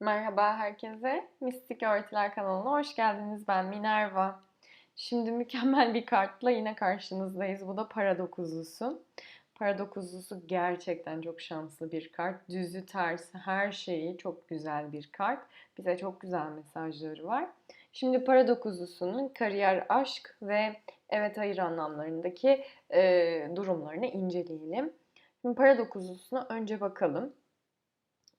Merhaba herkese. Mistik Öğretiler kanalına hoş geldiniz. Ben Minerva. Şimdi mükemmel bir kartla yine karşınızdayız. Bu da para dokuzlusu. Para dokuzlusu gerçekten çok şanslı bir kart. Düzü tersi her şeyi çok güzel bir kart. Bize çok güzel mesajları var. Şimdi para dokuzlusunun kariyer, aşk ve evet hayır anlamlarındaki e, durumlarını inceleyelim. Şimdi para dokuzlusuna önce bakalım.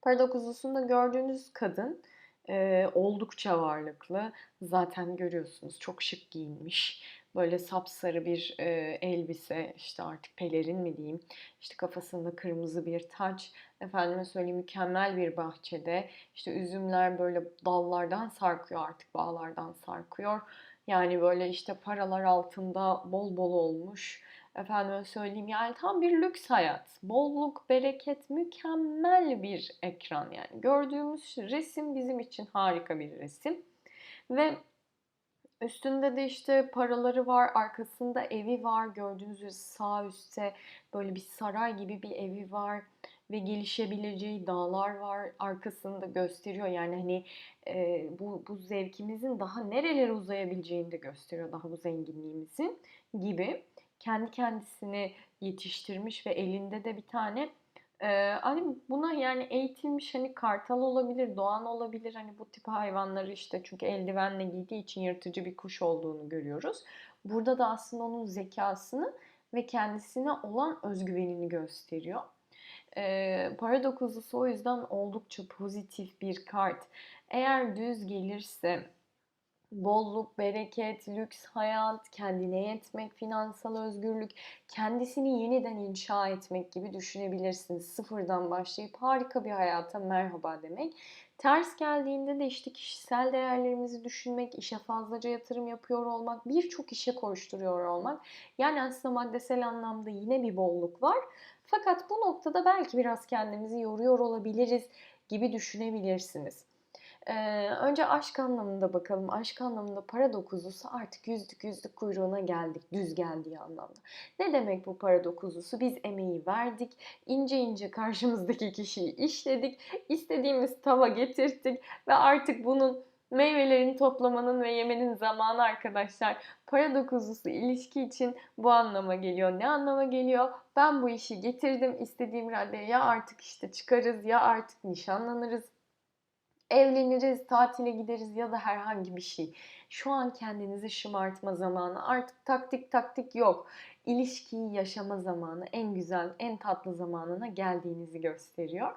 Para dokuzlusunda gördüğünüz kadın e, oldukça varlıklı. Zaten görüyorsunuz çok şık giyinmiş. Böyle sapsarı bir e, elbise, işte artık pelerin mi diyeyim, işte kafasında kırmızı bir taç, efendime söyleyeyim mükemmel bir bahçede, işte üzümler böyle dallardan sarkıyor artık bağlardan sarkıyor. Yani böyle işte paralar altında bol bol olmuş Efendime söyleyeyim yani tam bir lüks hayat. Bolluk, bereket, mükemmel bir ekran yani. Gördüğümüz resim bizim için harika bir resim. Ve üstünde de işte paraları var, arkasında evi var. Gördüğünüz gibi sağ üstte böyle bir saray gibi bir evi var ve gelişebileceği dağlar var arkasında gösteriyor. Yani hani e, bu, bu zevkimizin daha nerelere uzayabileceğini de gösteriyor. Daha bu zenginliğimizin gibi kendi kendisini yetiştirmiş ve elinde de bir tane e, hani buna yani eğitilmiş hani kartal olabilir, doğan olabilir hani bu tip hayvanları işte çünkü eldivenle giydiği için yırtıcı bir kuş olduğunu görüyoruz. Burada da aslında onun zekasını ve kendisine olan özgüvenini gösteriyor. E, para dokuzlusu o yüzden oldukça pozitif bir kart. Eğer düz gelirse bolluk, bereket, lüks hayat, kendine yetmek, finansal özgürlük, kendisini yeniden inşa etmek gibi düşünebilirsiniz. Sıfırdan başlayıp harika bir hayata merhaba demek. Ters geldiğinde de işte kişisel değerlerimizi düşünmek, işe fazlaca yatırım yapıyor olmak, birçok işe koşturuyor olmak. Yani aslında maddesel anlamda yine bir bolluk var. Fakat bu noktada belki biraz kendimizi yoruyor olabiliriz gibi düşünebilirsiniz. Ee, önce aşk anlamında bakalım. Aşk anlamında para dokuzlusu artık yüzlük yüzlük kuyruğuna geldik. Düz geldiği anlamda. Ne demek bu para dokuzlusu? Biz emeği verdik. ince ince karşımızdaki kişiyi işledik. istediğimiz tava getirdik. Ve artık bunun meyvelerini toplamanın ve yemenin zamanı arkadaşlar. Para dokuzlusu ilişki için bu anlama geliyor. Ne anlama geliyor? Ben bu işi getirdim. istediğim raddeye ya artık işte çıkarız ya artık nişanlanırız evleniriz, tatile gideriz ya da herhangi bir şey. Şu an kendinizi şımartma zamanı. Artık taktik taktik yok. İlişkiyi yaşama zamanı, en güzel, en tatlı zamanına geldiğinizi gösteriyor.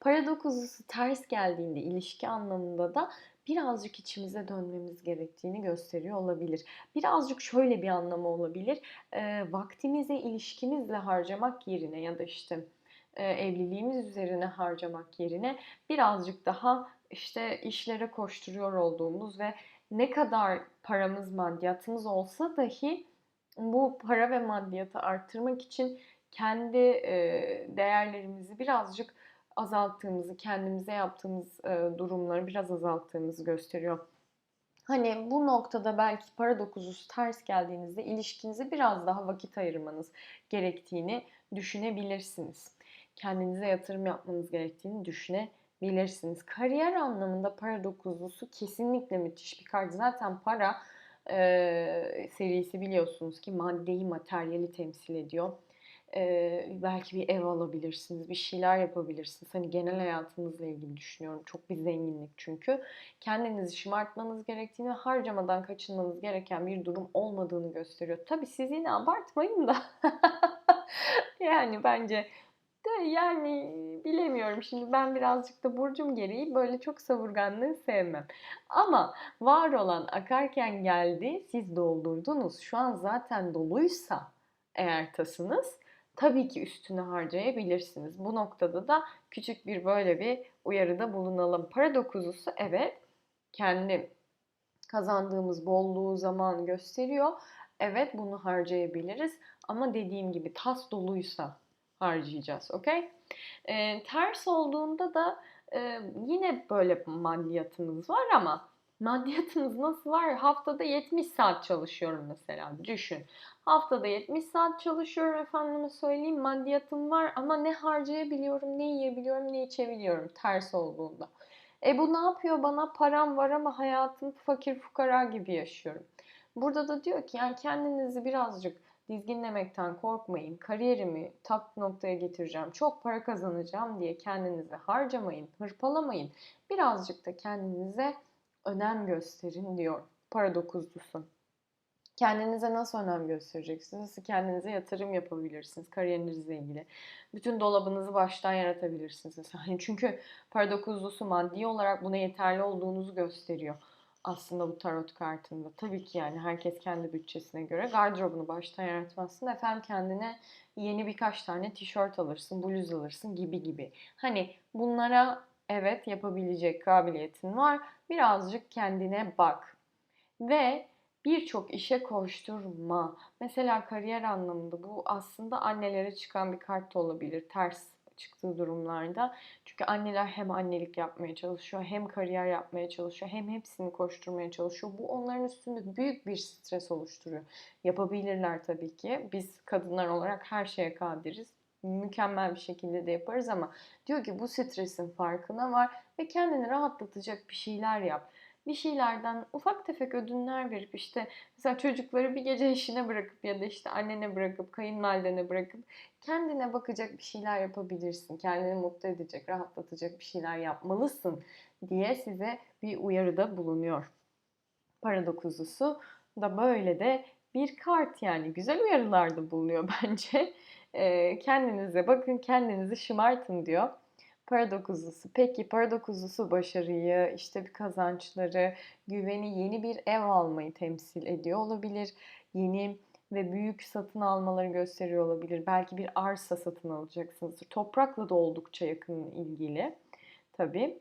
Para dokuzusu ters geldiğinde ilişki anlamında da birazcık içimize dönmemiz gerektiğini gösteriyor olabilir. Birazcık şöyle bir anlamı olabilir. E, vaktimizi ilişkimizle harcamak yerine ya da işte e, evliliğimiz üzerine harcamak yerine birazcık daha işte işlere koşturuyor olduğumuz ve ne kadar paramız, maddiyatımız olsa dahi bu para ve maddiyatı arttırmak için kendi değerlerimizi birazcık azalttığımızı, kendimize yaptığımız durumları biraz azalttığımızı gösteriyor. Hani bu noktada belki para dokuzusu ters geldiğinizde ilişkinize biraz daha vakit ayırmanız gerektiğini düşünebilirsiniz. Kendinize yatırım yapmanız gerektiğini düşünebilirsiniz bilirsiniz. Kariyer anlamında para dokuzlusu kesinlikle müthiş bir kart. Zaten para e, serisi biliyorsunuz ki maddeyi, materyali temsil ediyor. E, belki bir ev alabilirsiniz, bir şeyler yapabilirsiniz. Hani genel hayatınızla ilgili düşünüyorum. Çok bir zenginlik çünkü. Kendinizi şımartmanız gerektiğini, harcamadan kaçınmanız gereken bir durum olmadığını gösteriyor. Tabii siz yine abartmayın da. yani bence de yani bilemiyorum. Şimdi ben birazcık da burcum gereği böyle çok savurganlığı sevmem. Ama var olan akarken geldi, siz doldurdunuz. Şu an zaten doluysa eğer tasınız tabii ki üstüne harcayabilirsiniz. Bu noktada da küçük bir böyle bir uyarıda bulunalım. Para dokuzusu evet kendi kazandığımız bolluğu zaman gösteriyor. Evet bunu harcayabiliriz ama dediğim gibi tas doluysa harcayacağız. Okey? E, ters olduğunda da e, yine böyle maddiyatımız var ama maddiyatımız nasıl var? Haftada 70 saat çalışıyorum mesela. Düşün. Haftada 70 saat çalışıyorum efendime söyleyeyim. Maddiyatım var ama ne harcayabiliyorum, ne yiyebiliyorum, ne içebiliyorum ters olduğunda. E bu ne yapıyor bana? Param var ama hayatım fakir fukara gibi yaşıyorum. Burada da diyor ki yani kendinizi birazcık dizginlemekten korkmayın. Kariyerimi top noktaya getireceğim. Çok para kazanacağım diye kendinizi harcamayın, hırpalamayın. Birazcık da kendinize önem gösterin diyor para dokuzlusu. Kendinize nasıl önem göstereceksiniz? Nasıl kendinize yatırım yapabilirsiniz kariyerinizle ilgili? Bütün dolabınızı baştan yaratabilirsiniz. Hani çünkü para dokuzlusu maddi olarak buna yeterli olduğunuzu gösteriyor. Aslında bu tarot kartında. Tabii ki yani herkes kendi bütçesine göre gardırobunu baştan yaratmazsın. Efendim kendine yeni birkaç tane tişört alırsın, bluz alırsın gibi gibi. Hani bunlara evet yapabilecek kabiliyetin var. Birazcık kendine bak. Ve birçok işe koşturma. Mesela kariyer anlamında bu aslında annelere çıkan bir kart olabilir ters çıktığı durumlarda. Çünkü anneler hem annelik yapmaya çalışıyor, hem kariyer yapmaya çalışıyor, hem hepsini koşturmaya çalışıyor. Bu onların üstünde büyük bir stres oluşturuyor. Yapabilirler tabii ki. Biz kadınlar olarak her şeye kadiriz. Mükemmel bir şekilde de yaparız ama diyor ki bu stresin farkına var ve kendini rahatlatacak bir şeyler yap bir şeylerden ufak tefek ödünler verip işte mesela çocukları bir gece eşine bırakıp ya da işte annene bırakıp kayınvalidene bırakıp kendine bakacak bir şeyler yapabilirsin. Kendini mutlu edecek, rahatlatacak bir şeyler yapmalısın diye size bir uyarıda bulunuyor. Para dokuzusu da böyle de bir kart yani güzel uyarılarda bulunuyor bence. kendinize bakın, kendinizi şımartın diyor. Para dokuzlusu. Peki para dokuzlusu başarıyı, işte bir kazançları, güveni, yeni bir ev almayı temsil ediyor olabilir. Yeni ve büyük satın almaları gösteriyor olabilir. Belki bir arsa satın alacaksınızdır. Toprakla da oldukça yakın ilgili. Tabii.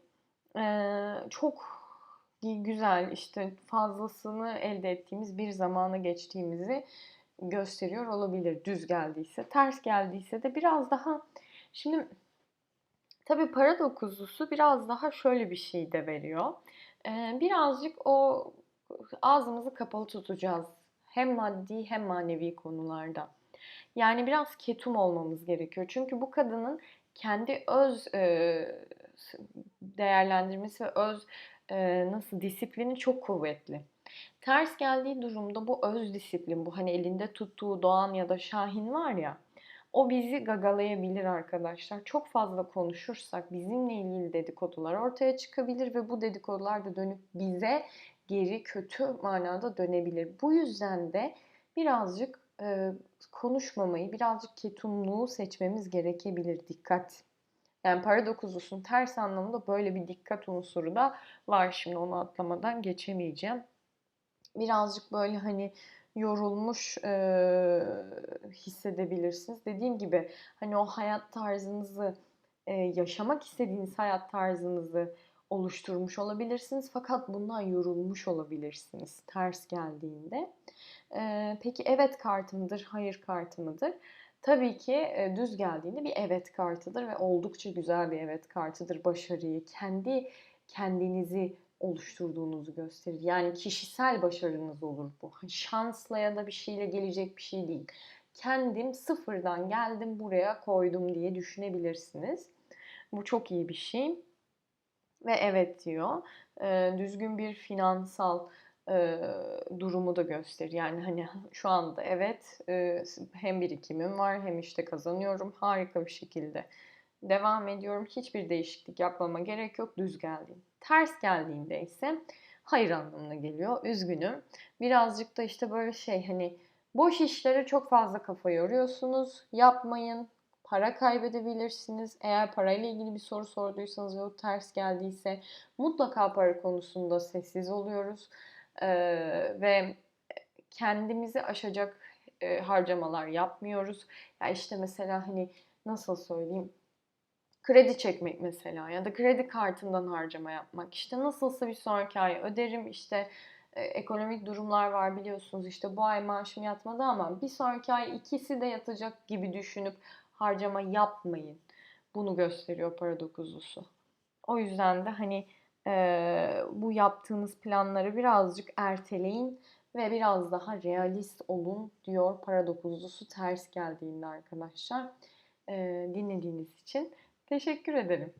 Ee, çok güzel işte fazlasını elde ettiğimiz bir zamana geçtiğimizi gösteriyor olabilir düz geldiyse. Ters geldiyse de biraz daha şimdi Tabii para dokuzlusu biraz daha şöyle bir şey de veriyor. Birazcık o ağzımızı kapalı tutacağız. Hem maddi hem manevi konularda. Yani biraz ketum olmamız gerekiyor. Çünkü bu kadının kendi öz değerlendirmesi ve öz nasıl disiplini çok kuvvetli. Ters geldiği durumda bu öz disiplin, bu hani elinde tuttuğu Doğan ya da Şahin var ya, o bizi gagalayabilir arkadaşlar. Çok fazla konuşursak bizimle ilgili dedikodular ortaya çıkabilir ve bu dedikodular da dönüp bize geri kötü manada dönebilir. Bu yüzden de birazcık e, konuşmamayı, birazcık ketumluğu seçmemiz gerekebilir. Dikkat. Yani para dokuzlusun ters anlamında böyle bir dikkat unsuru da var. Şimdi onu atlamadan geçemeyeceğim. Birazcık böyle hani yorulmuş e, hissedebilirsiniz. Dediğim gibi hani o hayat tarzınızı e, yaşamak istediğiniz hayat tarzınızı oluşturmuş olabilirsiniz fakat bundan yorulmuş olabilirsiniz ters geldiğinde. E, peki evet kartı mıdır, hayır kartı mıdır? Tabii ki e, düz geldiğinde bir evet kartıdır ve oldukça güzel bir evet kartıdır. Başarıyı, kendi kendinizi oluşturduğunuzu gösterir. Yani kişisel başarınız olur bu. Hani şansla ya da bir şeyle gelecek bir şey değil. Kendim sıfırdan geldim buraya koydum diye düşünebilirsiniz. Bu çok iyi bir şey. Ve evet diyor. E, düzgün bir finansal e, durumu da gösterir. Yani hani şu anda evet e, hem birikimim var hem işte kazanıyorum harika bir şekilde devam ediyorum. Hiçbir değişiklik yapmama gerek yok. Düz geldiğim. Ters geldiğinde ise hayır anlamına geliyor. Üzgünüm. Birazcık da işte böyle şey hani boş işlere çok fazla kafa yoruyorsunuz. Yapmayın. Para kaybedebilirsiniz. Eğer parayla ilgili bir soru sorduysanız ve o ters geldiyse mutlaka para konusunda sessiz oluyoruz. Ee, ve kendimizi aşacak e, harcamalar yapmıyoruz. Ya işte mesela hani nasıl söyleyeyim kredi çekmek mesela ya da kredi kartından harcama yapmak. İşte nasılsa bir sonraki ay öderim işte e, ekonomik durumlar var biliyorsunuz işte bu ay maaşım yatmadı ama bir sonraki ay ikisi de yatacak gibi düşünüp harcama yapmayın. Bunu gösteriyor para dokuzlusu. O yüzden de hani e, bu yaptığınız planları birazcık erteleyin ve biraz daha realist olun diyor para dokuzlusu ters geldiğinde arkadaşlar. E, dinlediğiniz için Teşekkür ederim.